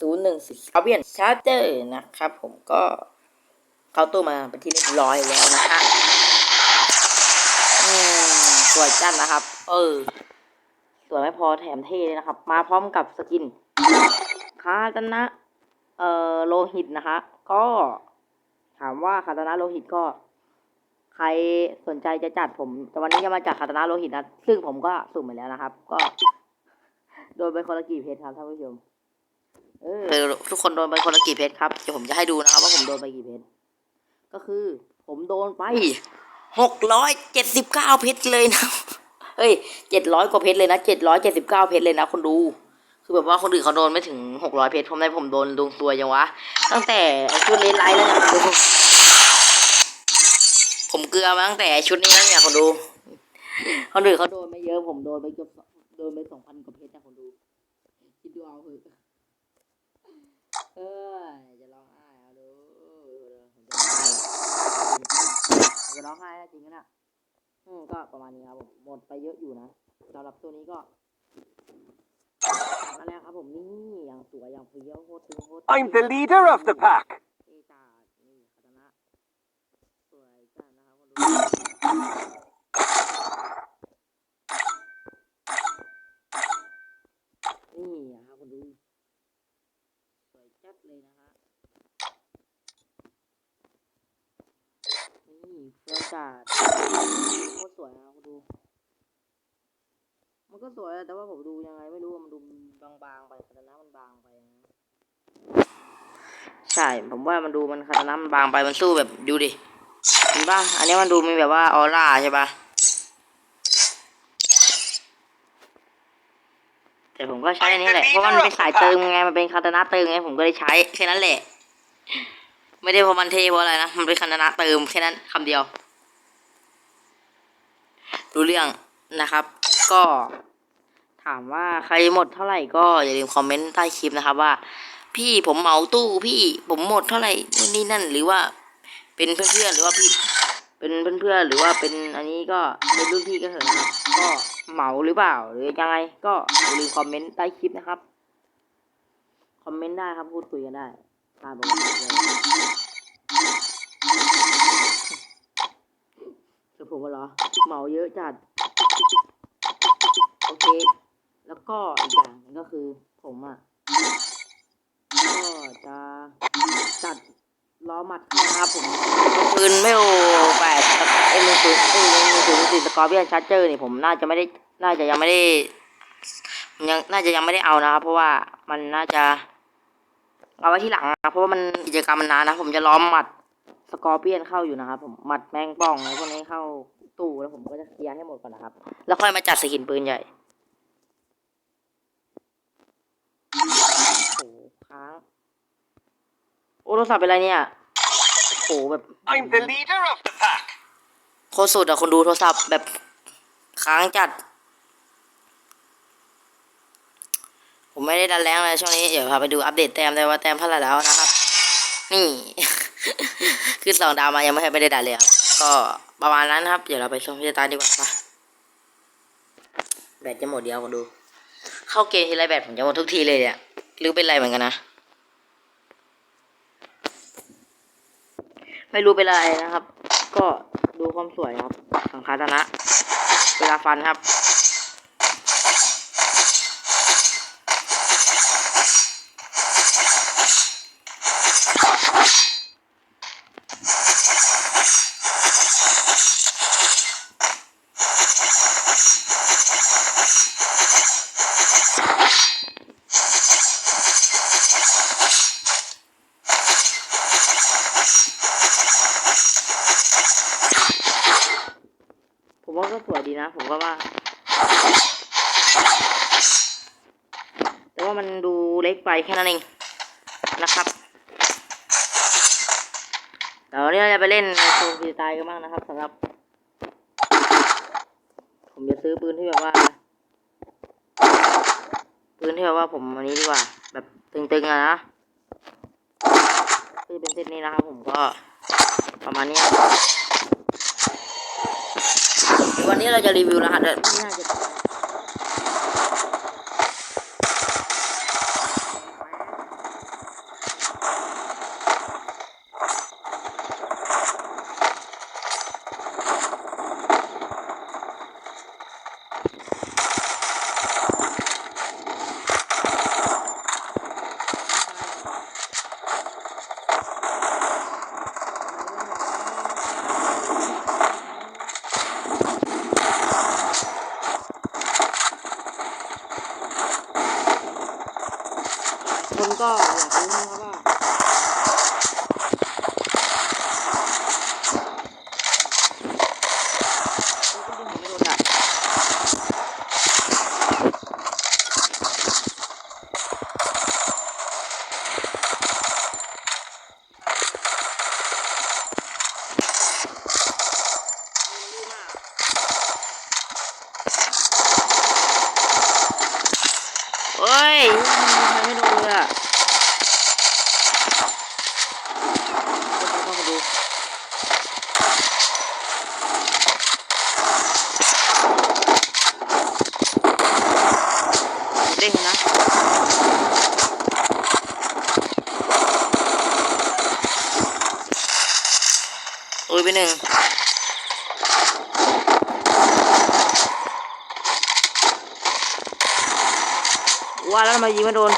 ศูนย์หนึ่งสี่เวียนชาร์เจอร์นะครับผมก็เข้าตู้มาเป็นที่เรียบร้อยแล้วนะฮะอืมสวยจัดนะครับ เออ สวยไม่พอแถมเท่เลยนะครับ มาพร้อมกับสกินคาตนะ เอ่อโลหิตนะคะ ก็ถามว่าคาตนะโลหิตก็ ใครสนใจจะจัดผม แต่วันนี้จะมาจัดคาตนะโลหิตนะ ซึ่งผมก็สุ่มไปแล้วนะครับ ก็ โดนไปคนละกี่เพชรครับท่านผู้ชม เออทุกคนโดนไปคนละกี่เพชรครับเดี๋ยวผมจะให้ดูนะครับว่าผมโดนไปกี่เพชรก็คือ ผมโดนไปหกร้อยเจ็ดสิบเก้าเพชรเลยนะเฮ้ยเจ็ดร้อยกว่าเพชรเลยนะเจ็ดร้อยเจ็ดสิบเก้าเพชรเลยนะคนดูคือแบบว่าคนอื่นเขาโดนไม่ถึงหกร้อยเพชรผมได้ผมโดนดวงตัวยังวะ ตั้งแต่ชุดเลนไลท์แล้วเนี่ยคนดูผมเกลือมาตั้งแต่ชุดนี้แล้วเนี่ยคนดูคนอื่นเขาโดนไม่เยอะผมโดนไปเกือบโดนไปสองพันกว่าเพชรนะคนดูคิดดูเอาเถอะ เออจะร้องไห้เอาดูจะร้องไห้จริงๆนะอืมก็ประมาณนี้ครับผมหมดไปเยอะอยู่นะสำหรับตัวนี้ก็มาแล้วครับผมนี่อย่างสวยอย่างเฟี้ยวโคตรตึงโคตร I'm the leader of the pack. เอจ่านี่คาตนะสวยจังนะครับคนดูนี่นะครับคนดูสวยจัด เลยนะฮะนี่เฟี้ยวจัดโคตรสวยนะคนดู มันก็สวยแต่ว่าผมดูยังไงไม่รู้มันดูบางๆไปคาตนะมันบางไปนะใช่ผมว่ามันดูมันคาตานะมันบางไปมันสู้แบบดูดิเห็นป่ะอันนี้มันดูมีแบบว่าออร่าใช่ป่ะ แต่ผมก็ใช้อันนี้แหละ เพราะมันเป็นสายเติมไง มันเป็นคาตานะเติมไง ผมก็เลยใช้แค่นั้นแหละ ไม่ได้เพราะมันเทเพราะอะไรนะ มันเป็นคาตานะเติมแค่นั้นคำเดียว รู้เรื่องนะครับ ก็ ถามว่าใครหมดเท่าไหร่ก็อย่าลืมคอมเมนต์ใต้คลิปนะครับว่า พี่ผมเหมาตู้พี่ผมหมดเท่าไหร่นู่นนี่นั่นหรือว่า เป็นเพื่อนๆหรือว่าพี่ เป็นเพื่อนๆหรือว่าเป็นอันนี้ก็เป็นรุ่นพี่ก็เถอะนะก็เหมาหรือเปล่า หรือยังไงก็อย่าลืมคอมเมนต์ใต้คลิปนะครับ คอมเมนต์ได้ครับพูดคุยกันได้ตามปกติเลยคือผมว่าเหรอเหมาเยอะจัด โอเค แล้วก็อีกอย่างก็คือผมอะ ก็จะจัด ล้อหมัดนะครับผมปืนไม่โอแปดเอ็มหนึ่งศูนย์เอ็มหนึ่งศูนย์สี่สกอร์เบียนชาร์เจอร์นี่ผมน่าจะไม่ได้น่าจะยังไม่ได้ยังน่าจะยังไม่ได้เอานะครับเพราะว่ามันน่าจะ เอาไว้ที่หลังนะเพราะว่ามันกิจกรรมมันนานนะผมจะล้อมหมัดสกอร์เปียนเข้าอยู่นะครับผมหมัดแมงป่องอะไรพวกนี้เข้าตู้แล้วผมก็จะเคลียร์ให้หมดก่อนนะครับ แล้วค่อยมาจัดสกินปืนใหญ่โอ้ค้าง โอ้โทรศัพท์เป็นไรเนี่ยโอ้โหแบบ I'm the leader of the pack. โคตรสุดอะคนดูโทรศัพท์แบบค้างจัด ผมไม่ได้ดันแรงเลยช่วงนี้ เดี๋ยวพาไปดูอัปเดตแต้มได้ว่าแต้มเท่าไหร่แล้วนะครับ นี่ คือสองดาวมายังไม่เคยไม่ได้ดันเลยครับ ก็ประมาณนั้นครับ เดี๋ยวเราไปชมพิจารณาดีกว่าปะแบตจะหมดเดียวคนดู เข้าเกมทีไรแบตผมจะหมดทุกทีเลยเนี่ยหรือเป็นไรเหมือนกันนะ ไม่รู้เป็นอะไรนะครับ ก็ดูความสวยครับของคาตานะ เวลาฟันครับ ว่าก็สวยดีนะ ผมก็ว่า แต่ว่ามันดูเล็กไปแค่นั้นเองนะครับเดี๋ยววันนี้เราจะไปเล่นในโซนฟรีสไตล์กันบ้างนะครับสำหรับ ผมจะซื้อปืนที่แบบว่า ปืนที่แบบว่าผมอันนี้ดีกว่า แบบตึงๆอะนะคือเป็นเซตนี้นะครับผมก็ประมาณนี้ วันนี้เราจะรีวิวรหัสด้วยไม่น่าจะ คนก็อยากรู้นะครับว่าโอ้ยก็ดึงผมไม่โดนอะ เฮ้ยไม่โดนเลยอะเดี๋ยวเข้ามาดูเด้งนะอุ้ยไปหนึ่ง ว่าแล้วทำไมยิงไม่โดน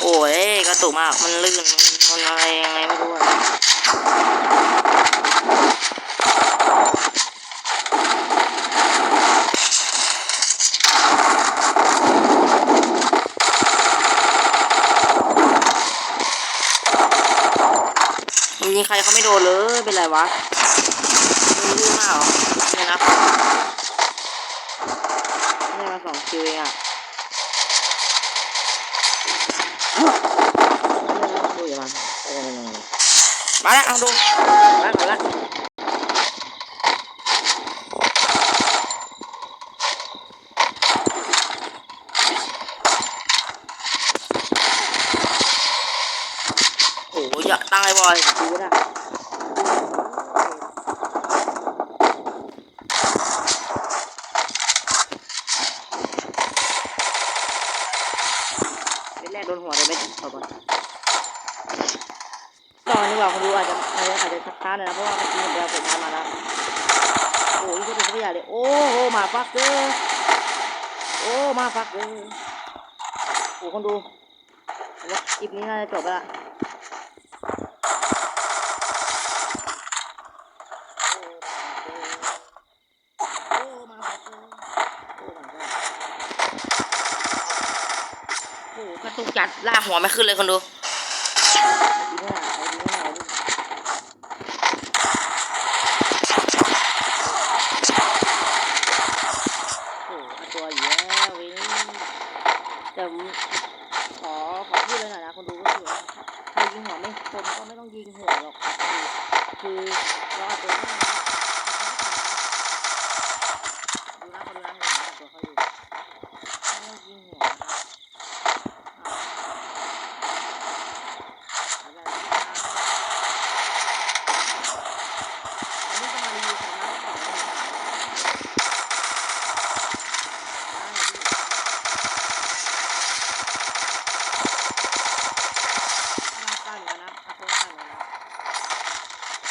โอ้ยกระตุกมาก มันลื่น มันอะไรยังไงไม่รู้อะมันยิงใครเขาไม่โดนเลย เป็นไรวะมันลื่นมากเหรอเนี่ยนะเนี่ยมาสองคิวเองอะ ดูอย่ามันมาแล้วเอาดูมาก่อนละโอ้ยอย่าตั้งไอ้บอยดูนะเป็นแรกโดนหัวเลยไม่ต่อบอล ต อนนี้ว่าคนดูอาจจะอาจจะอาจจะสักค้านหนอยนะเพราะว่าเมื่อกี้ผมไปเอาผลงานมาแล้วโอ้ยก็เขาไม่ใหญ่เลยโอ้โหมาฟักเกอร์โอ้มาฟักเกอร์โอ้คนดูผมว่าคลิปนี้น่าจะจบแล้วล่ะโอ้มาฟักเกอร์โอ้กเกอร์โอ้กระตุกจัดลากหัวไม่ขึ้นเลยคนดู ดีมากเอาดีมากเอาดีโอ้เอาตัวอยู่แล้วเว้ยแต่ผมขอขอพูดเลยหน่อยนะคนดูก็คือว่าใครยิงหัวไม่คมก็ไม่ต้องยิงหัวหรอก คือรอตัวนี้นะดูนะคนดูนะเห็นตัวเขาอยู่ไม่ต้องยิงหัวนะครับอ่าอะไรนะ อันนี้จะมารีวิวของร้านของนะครับร้านตั้งกันนะอาโปตั้งกันนะครับ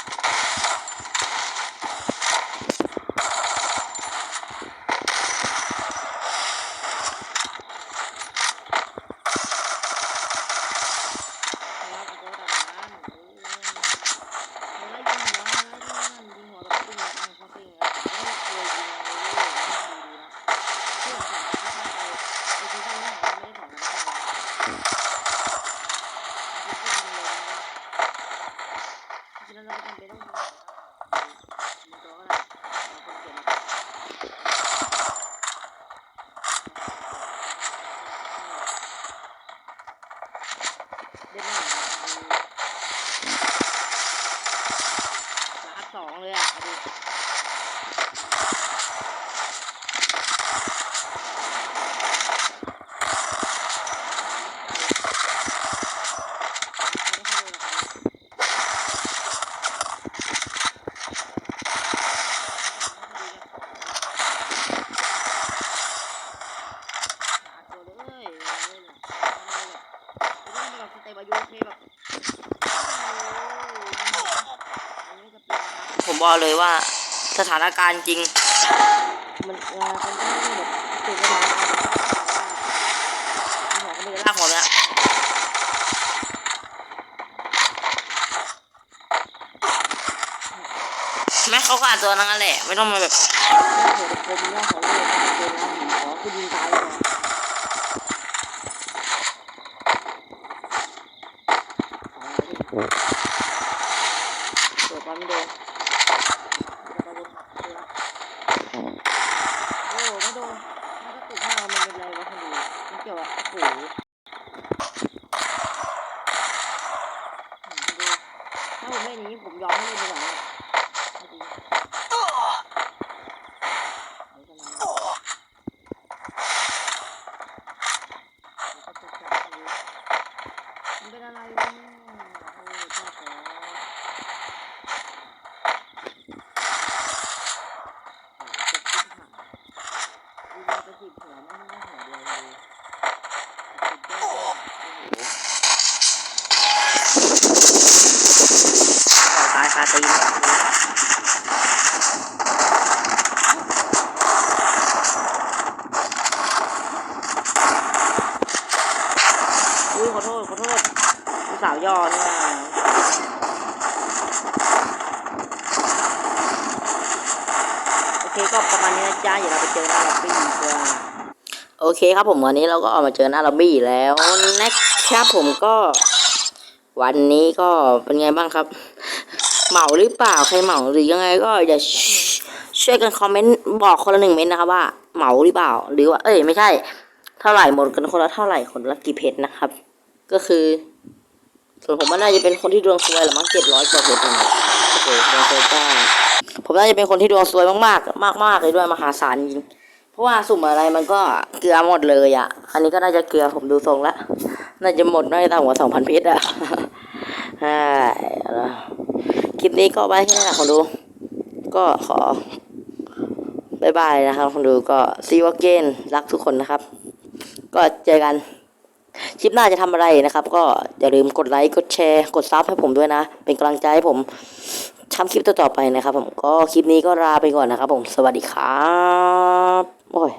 อาโปตั้งกันโอ้ย เราได้ยิงหัวเราได้ยิงยิงหัวแบบปิ้งอะเขาปิ้งอะไม่เคยยิงเลยไม่ดีนะที่ผมสั่งที่ไปไปที่ข้างหน้าไม่ได้ถอนน้ำตาฉะนั้นเราจำเป็นต้องยิงยิงตัวก็ได้เราคนเก่งเล่นหน่อยลาสองเลยอะดู ผมบอกเลยว่า สถานการณ์จริง มันมันไม่ได้แบบตื่นสถานการณ์หัวก็ไม่ได้ลากหัวเลยอะแม่เขาก็อาจตัวนั้นแหละ ไม่ต้องมาแบบหัวคมเนี่ยยเป็นแล้วคุณยิงตาย เปิดบอลไม่โดนโอ้ไม่โดนมันก็ติดหน้ามันเป็นไรวะคนดู มันเกี่ยวกับโอ้โหอืมดูถ้าผมไม่หนีผมยอมไม่เล่นดีกว่าเนี่ยไม่ดีไม่เป็นไร มันเป็นอะไรวะเนี่ยโอ้ยเจ้าของโอ้ยเจ็บที่หางดูเราไปจีบหัวมันไม่ได้หัวเดียวเลยสุดยอดเลยโอ้โหตายคาตีนอุ้ยขอ โทษขอโทษสาวยอนี่ว่าโอเคก็ประมาณนี้นะจ๊ะเดี๋ยวเราไปเจอหน้าล็อบบี้ดีกว่าโอเคครับผมวันนี้เราก็ออกมาเจอหน้าล็อบบี้แล้วนะครับผมก็ วันนี้ก็เป็นไงบ้างครับ เหมาหรือเปล่าใครเหมาหรือยังไงก็อย่าช่วยกันคอมเมนต์บอกคนละหนึ่งเมนนะครับว่าเหมาหรือเปล่า หรือว่า เอ้ยไม่ใช่ เท่าไหร่หมดกันคนละเท่าไหร่คนละกี่เพชรนะครับ ก็คือ ส่วนผมว่าน่าจะเป็นคนที่ดวงซวยแหละมั้งเจ็ดร้อยกว่าเพชรเองนโอ้โหดวงซวยจ้าผมน่าจะเป็นคนที่ดวงซวยมากๆ มาก ๆ เลยด้วยมหาศาลจริงเพราะว่าสุ่มอะไรมันก็เกลือหมดเลยอะ อันนี้ก็น่าจะเกลือผมดูทรงละน่าจะหมดน่าจะต่ำกว่าสองพันเพชรอะใช่คลิปนี้ก็ไปแค่นี้แหละคนดู ก็ขอบายบายนะครับคนดูก็ซีว a เกนรักทุกคนนะครับ ก็เจอกัน คลิปหน้าจะทำอะไรนะครับ ก็อย่าลืมกดไลค์กดแชร์กดซับให้ผมด้วยนะ เป็นกำลังใจให้ผมทำคลิปต่อๆไปนะครับ ผมก็คลิปนี้ก็ลาไปก่อนนะครับ ผมสวัสดีครับโอ้ย